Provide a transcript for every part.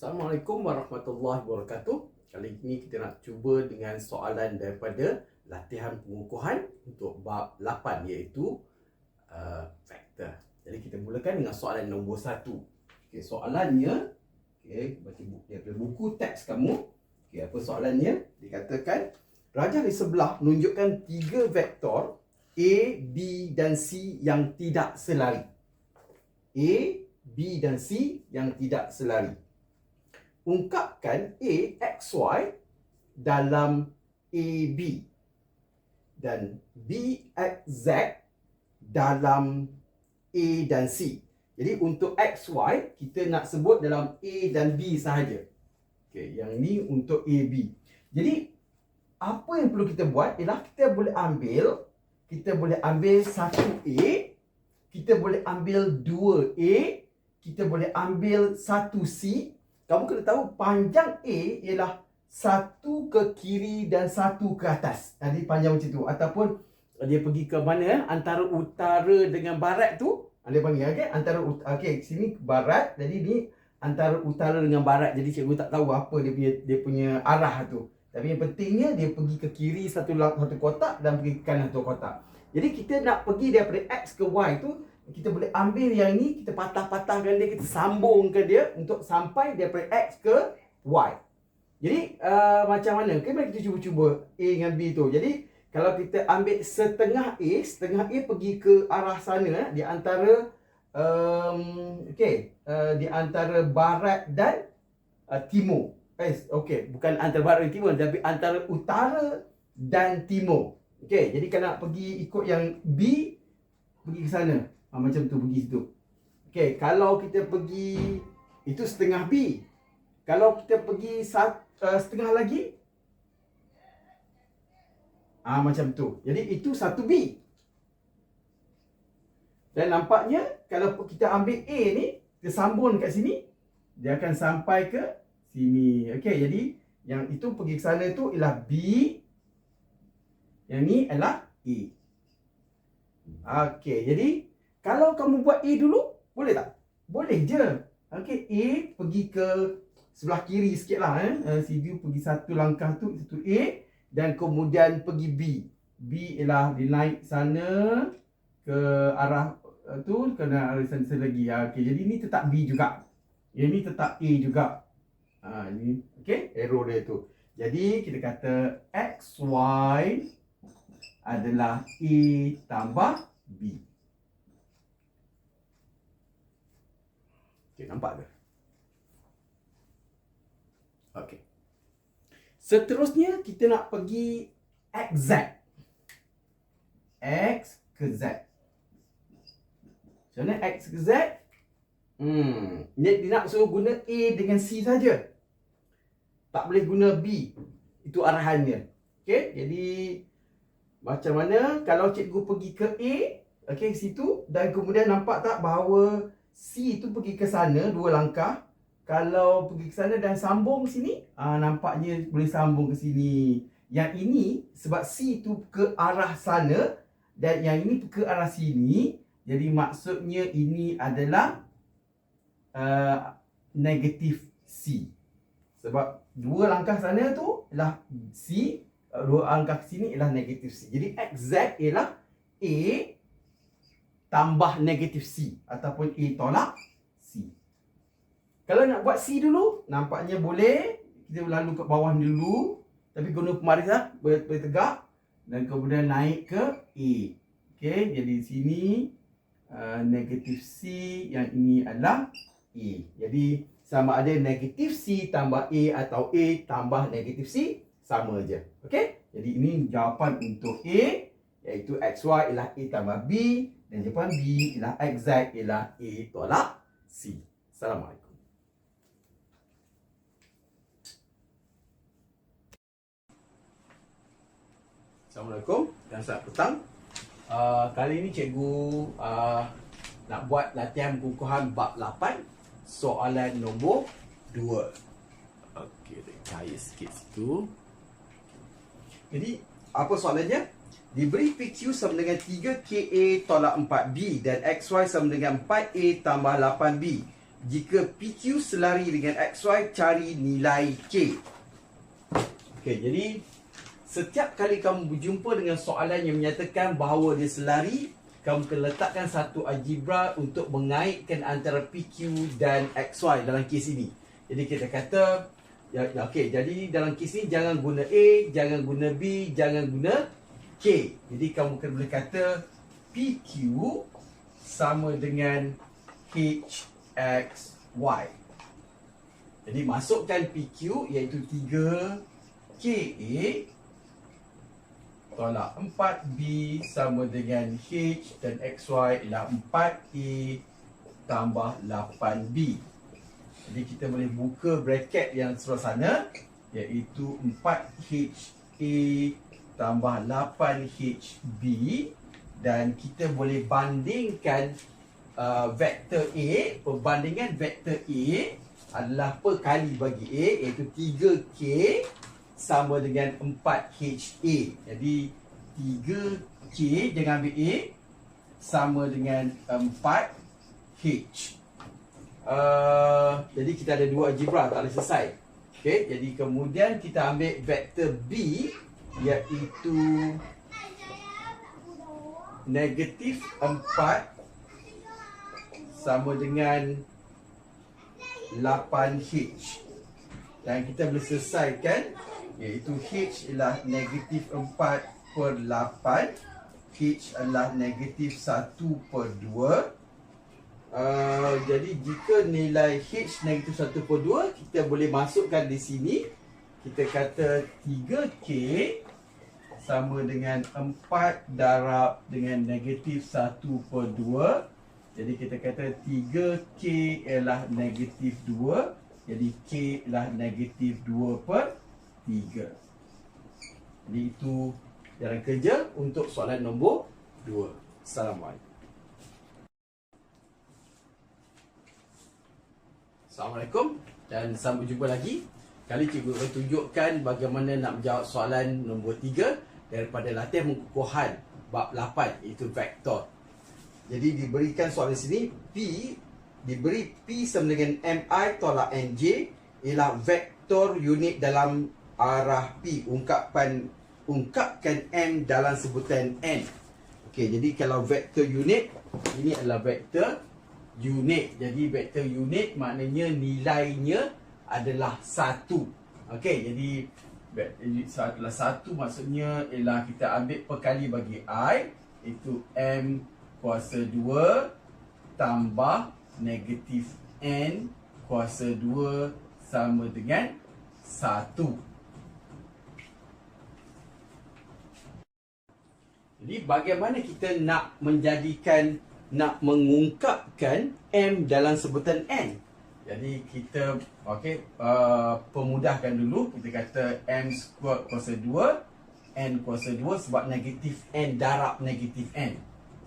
Assalamualaikum warahmatullahi wabarakatuh. Kali ini kita nak cuba dengan soalan daripada latihan pengukuhan untuk bab 8 iaitu uh, vektor. Jadi kita mulakan dengan soalan nombor 1. Okey, soalannya okey, baca buku daripada buku teks kamu. Okey, apa soalannya? Dikatakan rajah di sebelah menunjukkan tiga vektor A, B dan C yang tidak selari. A, B dan C yang tidak selari ungkapkan A X Y dalam A B dan B Z dalam A dan C. Jadi untuk X Y kita nak sebut dalam A dan B sahaja. Okey, yang ni untuk A B. Jadi apa yang perlu kita buat ialah kita boleh ambil kita boleh ambil satu A, kita boleh ambil dua A, kita boleh ambil satu C kamu kena tahu panjang A ialah satu ke kiri dan satu ke atas. Jadi panjang macam tu. Ataupun dia pergi ke mana eh? antara utara dengan barat tu. Ah, dia panggil okey antara okey sini barat jadi ni antara utara dengan barat. Jadi cikgu tak tahu apa dia punya dia punya arah tu. Tapi yang pentingnya dia pergi ke kiri satu satu kotak dan pergi ke kanan satu kotak. Jadi kita nak pergi daripada X ke Y tu kita boleh ambil yang ni kita patah-patahkan dia kita sambungkan dia untuk sampai daripada x ke y. Jadi uh, macam mana? Okay, mari kita cuba-cuba a dengan b tu. Jadi kalau kita ambil setengah a setengah a pergi ke arah sana di antara um, okey uh, di antara barat dan uh, timur. Eh okey bukan antara barat dan timur tapi antara utara dan timur. Okey jadi kalau nak pergi ikut yang b pergi ke sana Ha, macam tu pergi situ. Okey, kalau kita pergi itu setengah B. Kalau kita pergi sat, uh, setengah lagi ha, macam tu. Jadi itu satu B. Dan nampaknya kalau kita ambil A ni, kita sambung kat sini, dia akan sampai ke sini. Okey, jadi yang itu pergi ke sana tu ialah B. Yang ni adalah A. Okey, jadi kalau kamu buat A dulu, boleh tak? Boleh je. Okey, A pergi ke sebelah kiri sikit lah. Eh. Si view pergi satu langkah tu, itu A. Dan kemudian pergi B. B ialah dia naik sana ke arah uh, tu, kena arah sana, lagi. Uh, Okey, jadi ni tetap B juga. Yang ni tetap A juga. Ha, ini, okey, arrow dia tu. Jadi kita kata X, Y adalah A tambah B. Okay, nampak ke? Okey. Seterusnya kita nak pergi XZ. X ke Z. Macam mana X ke Z? Hmm, dia, dia nak suruh guna A dengan C saja. Tak boleh guna B. Itu arahannya. Okey, jadi macam mana kalau cikgu pergi ke A, okey situ dan kemudian nampak tak bahawa C tu pergi ke sana dua langkah. Kalau pergi ke sana dan sambung sini, aa, ah, nampaknya boleh sambung ke sini. Yang ini sebab C tu ke arah sana dan yang ini ke arah sini. Jadi maksudnya ini adalah uh, negatif C. Sebab dua langkah sana tu ialah C, dua langkah sini ialah negatif C. Jadi exact ialah A tambah negatif C ataupun A tolak C. Kalau nak buat C dulu, nampaknya boleh. Kita lalu ke bawah dulu. Tapi guna pemarisan, boleh, boleh tegak. Dan kemudian naik ke A. Okey, jadi sini uh, negatif C. Yang ini adalah A. Jadi sama ada negatif C tambah A atau A tambah negatif C. Sama je. Okey, jadi ini jawapan untuk A. Iaitu XY ialah A tambah B. Dan jawapan B ialah exact ialah A tolak C. Assalamualaikum. Assalamualaikum dan selamat petang. Uh, kali ini cikgu uh, nak buat latihan pengukuhan bab 8 soalan nombor 2. Okey, cahaya sikit situ. Jadi, apa soalannya? Diberi PQ sama dengan 3KA tolak 4B dan XY sama dengan 4A tambah 8B. jika PQ selari dengan XY, cari nilai K. Okey, jadi setiap kali kamu berjumpa dengan soalan yang menyatakan bahawa dia selari, kamu kena letakkan satu algebra untuk mengaitkan antara PQ dan XY dalam kes ini. Jadi kita kata, ya, ya okey, jadi dalam kes ini jangan guna A, jangan guna B, jangan guna K. Jadi kamu kena boleh kata PQ sama dengan HXY. Jadi masukkan PQ iaitu 3 KA tolak 4B sama dengan H dan XY ialah 4A tambah 8B. Jadi kita boleh buka bracket yang sebelah sana iaitu 4HA tambah 8HB dan kita boleh bandingkan uh, vektor A, perbandingan vektor A adalah per kali bagi A iaitu 3K sama dengan 4HA. Jadi 3K jangan ambil A sama dengan 4H. Uh, jadi kita ada dua algebra tak boleh selesai. Okey, jadi kemudian kita ambil vektor B iaitu negatif 4 sama dengan 8H. Dan kita boleh selesaikan iaitu H ialah negatif 4 per 8 H adalah negatif 1 per 2 uh, Jadi jika nilai H negatif 1 per 2 Kita boleh masukkan di sini Kita kata 3K Sama dengan 4 darab dengan negatif 1 per 2 Jadi kita kata 3K ialah negatif 2 Jadi K ialah negatif 2 per 3. Jadi itu jalan kerja untuk soalan nombor 2. Assalamualaikum. Assalamualaikum dan sampai jumpa lagi. Kali cikgu akan tunjukkan bagaimana nak menjawab soalan nombor 3 daripada latihan mengukuhan bab 8 iaitu vektor. Jadi diberikan soalan sini P diberi P sama dengan MI tolak NJ ialah vektor unit dalam arah P ungkapan ungkapkan M dalam sebutan N. Okey, jadi kalau vektor unit ini adalah vektor unit. Jadi vektor unit maknanya nilainya adalah satu. Okey, jadi adalah satu maksudnya ialah kita ambil perkali bagi I itu M kuasa 2 tambah negatif N kuasa 2 sama dengan 1. Jadi bagaimana kita nak menjadikan nak mengungkapkan M dalam sebutan N? Jadi kita okey uh, pemudahkan dulu kita kata M square kuasa 2 N kuasa 2 sebab negatif N darab negatif N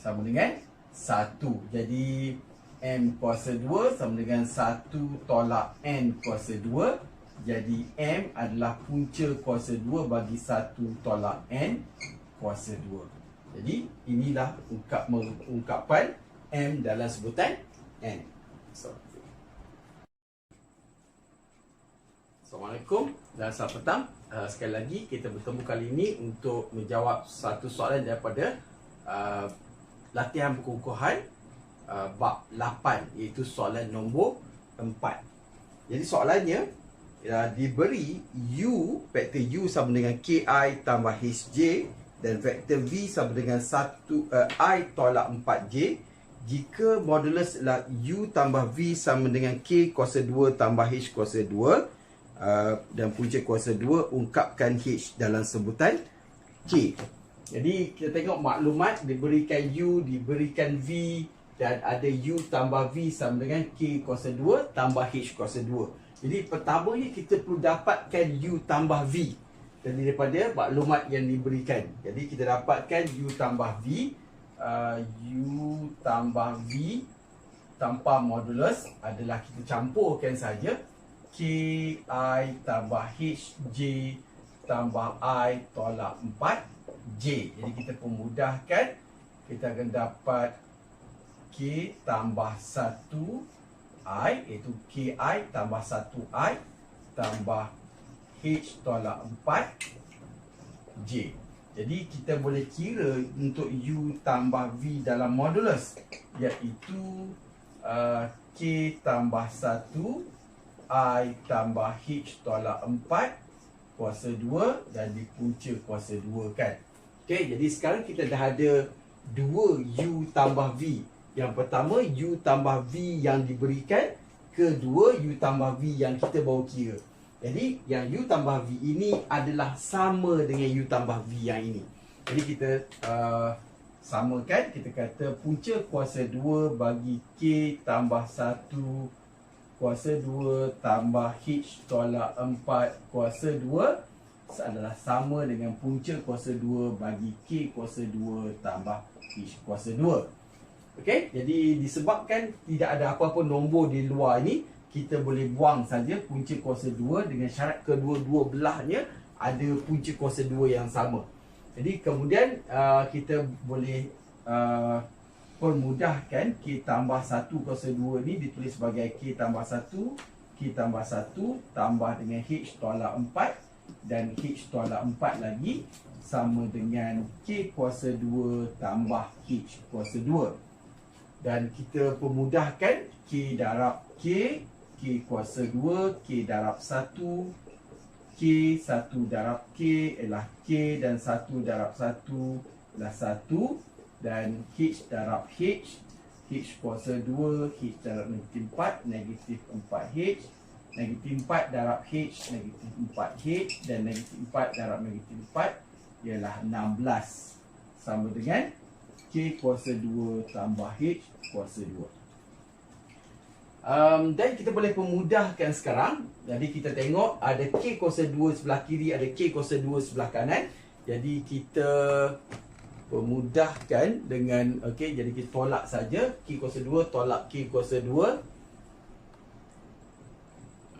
sama dengan 1. Jadi M kuasa 2 sama dengan 1 tolak N kuasa 2 jadi M adalah punca kuasa 2 bagi 1 tolak N kuasa 2. Jadi inilah ungkap ungkapan M dalam sebutan N. Assalamualaikum dan selamat petang. Uh, sekali lagi kita bertemu kali ini untuk menjawab satu soalan daripada uh, latihan perkukuhan uh, bab 8 iaitu soalan nombor 4. Jadi soalannya uh, diberi U vektor U sama dengan KI tambah HJ dan vektor V sama dengan 1 uh, I tolak 4J jika modulus adalah U tambah V sama dengan K kuasa 2 tambah H kuasa 2 uh, dan punca kuasa 2 ungkapkan H dalam sebutan K jadi kita tengok maklumat diberikan U diberikan V dan ada U tambah V sama dengan K kuasa 2 tambah H kuasa 2 jadi pertamanya kita perlu dapatkan U tambah V. Dan daripada maklumat yang diberikan. Jadi kita dapatkan U tambah V uh, U tambah V tanpa modulus adalah kita campurkan saja K I tambah H J tambah I tolak 4 J. Jadi kita pemudahkan kita akan dapat K tambah 1 I iaitu KI tambah 1I tambah H tolak 4 J. Jadi kita boleh kira untuk U tambah V dalam modulus iaitu uh, K tambah 1 I tambah H tolak 4 kuasa 2 dan dipunca kuasa 2 kan. Okey, jadi sekarang kita dah ada 2 U tambah V. Yang pertama U tambah V yang diberikan, kedua U tambah V yang kita bawa kira. Jadi yang U tambah V ini adalah sama dengan U tambah V yang ini. Jadi kita uh, samakan, kita kata punca kuasa 2 bagi K tambah 1 kuasa 2 tambah H tolak 4 kuasa 2 adalah sama dengan punca kuasa 2 bagi K kuasa 2 tambah H kuasa 2. Okey, jadi disebabkan tidak ada apa-apa nombor di luar ini, kita boleh buang saja punca kuasa 2 dengan syarat kedua-dua belahnya ada punca kuasa 2 yang sama. Jadi kemudian uh, kita boleh uh, permudahkan K tambah 1 kuasa 2 ni ditulis sebagai K tambah 1 K tambah 1 tambah dengan H tolak 4 dan H tolak 4 lagi sama dengan K kuasa 2 tambah H kuasa 2 dan kita pemudahkan K darab K K kuasa 2 K darab 1 K 1 darab K ialah K dan 1 darab 1 ialah 1 dan H darab H H kuasa 2 H darab negatif 4 negatif 4H negatif 4 darab H negatif 4H dan negatif 4 darab negatif 4 ialah 16 sama dengan K kuasa 2 tambah H kuasa 2 Um, dan kita boleh pemudahkan sekarang. Jadi kita tengok ada K kuasa 2 sebelah kiri Ada K kuasa 2 sebelah kanan. Jadi kita pemudahkan dengan okay, Jadi kita tolak saja K kuasa 2 tolak K kuasa 2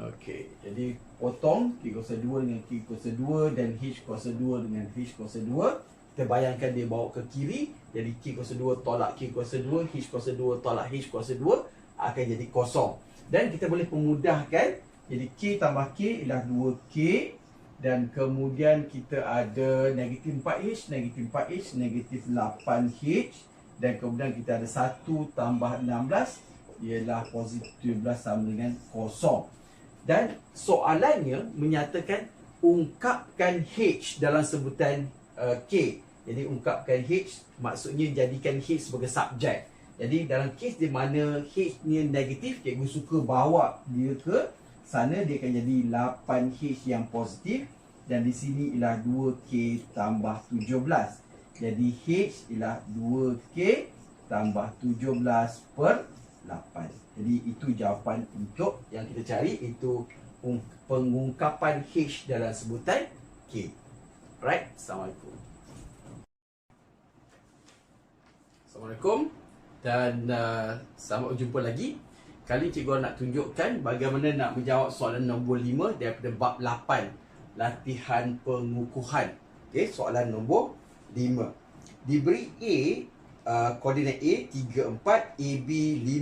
Okey, jadi potong Q kuasa 2 dengan Q kuasa 2 dan H kuasa 2 dengan H kuasa 2. Kita bayangkan dia bawa ke kiri, jadi Q kuasa 2 tolak Q kuasa 2, H kuasa 2 tolak H kuasa 2 akan jadi kosong. Dan kita boleh pemudahkan, jadi K tambah K ialah 2K dan kemudian kita ada negatif 4H, negatif 4H, negatif 8H dan kemudian kita ada 1 tambah 16 ialah positif 12 sama dengan kosong. Dan soalannya menyatakan ungkapkan H dalam sebutan uh, K. Jadi ungkapkan H maksudnya jadikan H sebagai subjek. Jadi dalam kes di mana H ni negatif, cikgu suka bawa dia ke sana dia akan jadi 8H yang positif dan di sini ialah 2K tambah 17. Jadi H ialah 2K tambah 17 per 8. Jadi itu jawapan untuk yang kita cari itu pengungkapan H dalam sebutan K. Right? Assalamualaikum. Assalamualaikum dan uh, selamat berjumpa lagi. Kali cikgu nak tunjukkan bagaimana nak menjawab soalan nombor 5 daripada bab 8 latihan pengukuhan. Okey, soalan nombor 5. Diberi A Uh, koordinat A 3 4 AB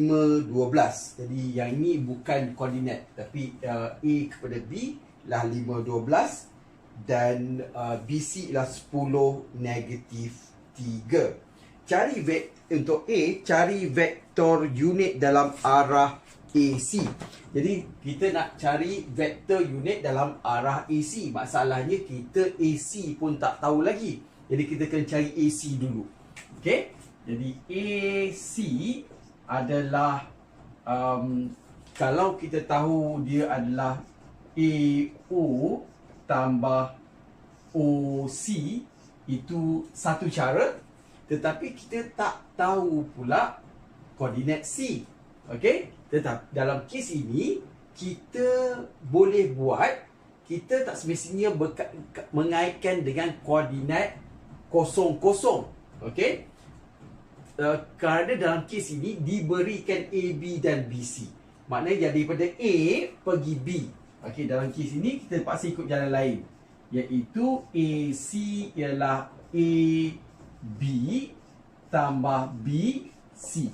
5 12. Jadi yang ini bukan koordinat tapi uh, A kepada B lah 5 12 dan uh, BC ialah 10 negatif 3. Cari untuk A cari vektor unit dalam arah AC. Jadi kita nak cari vektor unit dalam arah AC. Masalahnya kita AC pun tak tahu lagi. Jadi kita kena cari AC dulu. Okey? Jadi AC adalah um, kalau kita tahu dia adalah AO tambah OC itu satu cara tetapi kita tak tahu pula koordinat C. Okey? Tetapi dalam kes ini kita boleh buat kita tak semestinya mengaitkan dengan koordinat kosong kosong. Okey? uh, kerana dalam kes ini diberikan A, B dan BC. Maknanya daripada A pergi B. Okey, dalam kes ini kita terpaksa ikut jalan lain. Iaitu AC ialah A, B tambah B, C.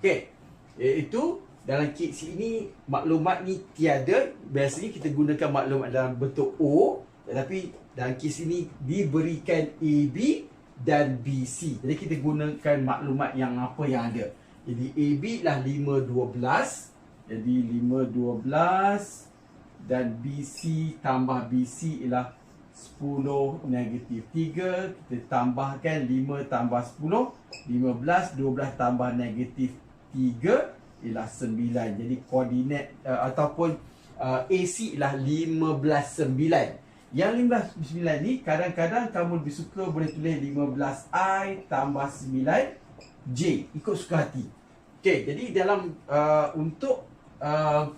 Okey, Iaitu dalam kit sini maklumat ni tiada. Biasanya kita gunakan maklumat dalam bentuk O. Tetapi dalam kit sini diberikan AB dan BC. Jadi kita gunakan maklumat yang apa yang ada. Jadi AB lah 5, 12. Jadi 5, 12 dan BC tambah BC ialah 10 negatif 3 kita tambahkan 5 tambah 10 15 12 tambah negatif 3 ialah 9 jadi koordinat uh, ataupun uh, AC ialah 15 9 yang 15 9 ni kadang-kadang kamu lebih suka boleh tulis 15I tambah 9J ikut suka hati. Okay, jadi dalam uh, untuk uh,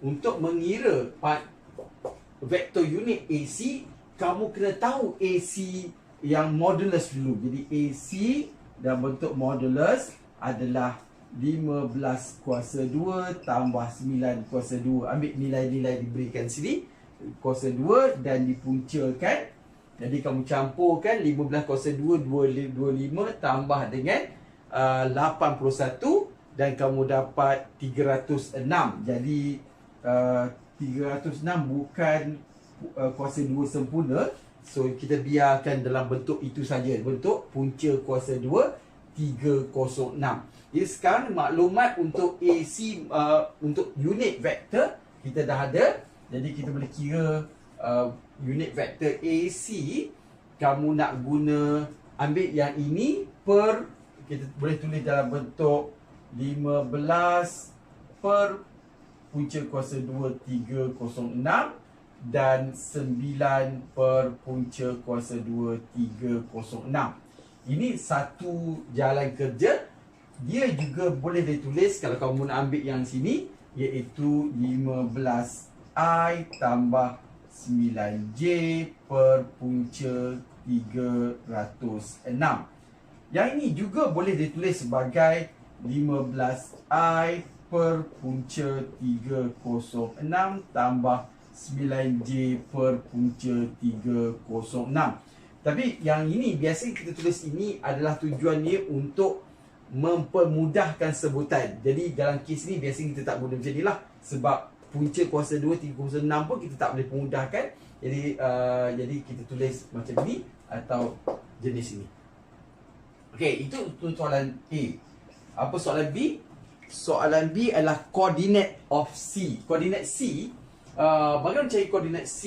untuk mengira vektor unit AC kamu kena tahu AC yang modulus dulu. Jadi AC dalam bentuk modulus adalah 15 kuasa 2 tambah 9 kuasa 2 ambil nilai-nilai diberikan sini. Kuasa 2 dan dipuncakan jadi kamu campurkan 15 kuasa 2 25 tambah dengan uh, 81 dan kamu dapat 306 jadi 306 uh, bukan uh, kuasa 2 sempurna. So kita biarkan dalam bentuk itu saja. Bentuk punca kuasa 2 306 jadi sekarang maklumat untuk AC uh, untuk unit vektor kita dah ada. Jadi kita boleh kira uh, unit vektor AC kamu nak guna ambil yang ini per kita boleh tulis dalam bentuk 15 per punca kuasa 2 306 dan 9 per punca kuasa 2 306. Ini satu jalan kerja. Dia juga boleh ditulis kalau kamu nak ambil yang sini iaitu 15i tambah 9j per punca 306. Yang ini juga boleh ditulis sebagai 15i per punca 306 tambah 9J per punca 306. Tapi yang ini biasa kita tulis ini adalah tujuannya untuk mempermudahkan sebutan. Jadi dalam kes ni biasa kita tak guna macam ni lah. Sebab punca kuasa 2, 306 pun kita tak boleh permudahkan. Jadi uh, jadi kita tulis macam ni atau jenis ini. Okey, itu soalan A. Apa soalan B? soalan B adalah coordinate of C. Coordinate C, uh, bagaimana cari coordinate C?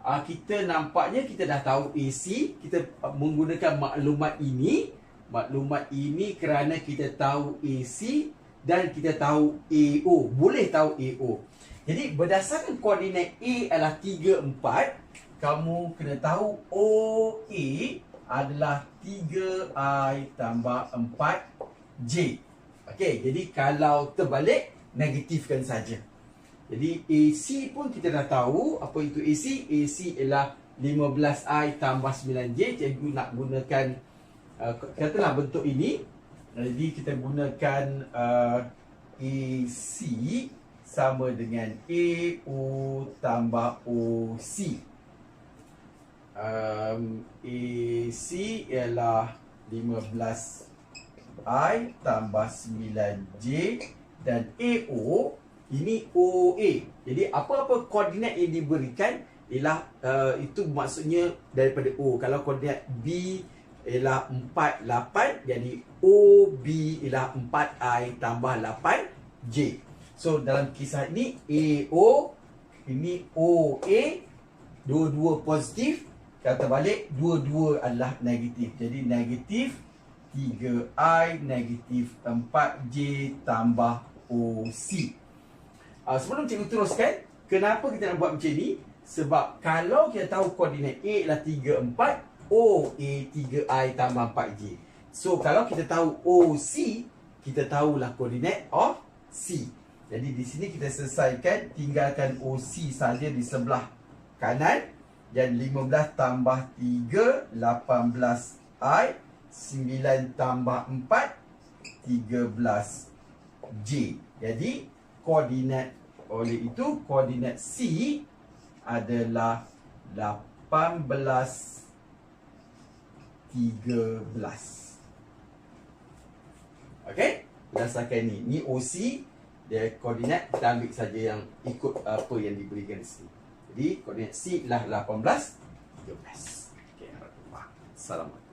Uh, kita nampaknya kita dah tahu AC. Kita menggunakan maklumat ini. Maklumat ini kerana kita tahu AC dan kita tahu AO. Boleh tahu AO. Jadi berdasarkan koordinat A adalah 3, 4. Kamu kena tahu OA adalah 3I tambah 4J. Okey, jadi kalau terbalik negatifkan saja. Jadi AC pun kita dah tahu apa itu AC. AC ialah 15I tambah 9J. Cikgu nak gunakan uh, katalah bentuk ini. Jadi kita gunakan uh, AC sama dengan AO tambah OC. Um, AC ialah 15 I tambah 9J dan AO ini OA. Jadi apa-apa koordinat yang diberikan ialah uh, itu maksudnya daripada O. Kalau koordinat B ialah 4 8 jadi OB ialah 4I tambah 8J. So dalam kisah ini AO ini OA dua-dua positif kata balik dua-dua adalah negatif. Jadi negatif 3I negatif 4J tambah OC. Uh, sebelum cikgu teruskan, kenapa kita nak buat macam ni? Sebab kalau kita tahu koordinat A ialah 3, 4, O, A, 3I tambah 4J. So, kalau kita tahu OC, kita tahulah koordinat of C. Jadi, di sini kita selesaikan, tinggalkan OC saja di sebelah kanan. Dan 15 tambah 3, 18I 9 tambah 4 13 J Jadi koordinat oleh itu koordinat C adalah 18 13 Okay berdasarkan ni. Ni OC, dia koordinat kita ambil saja yang ikut apa yang diberikan di sini. Jadi koordinat C ialah 18, 13. Okey. Assalamualaikum.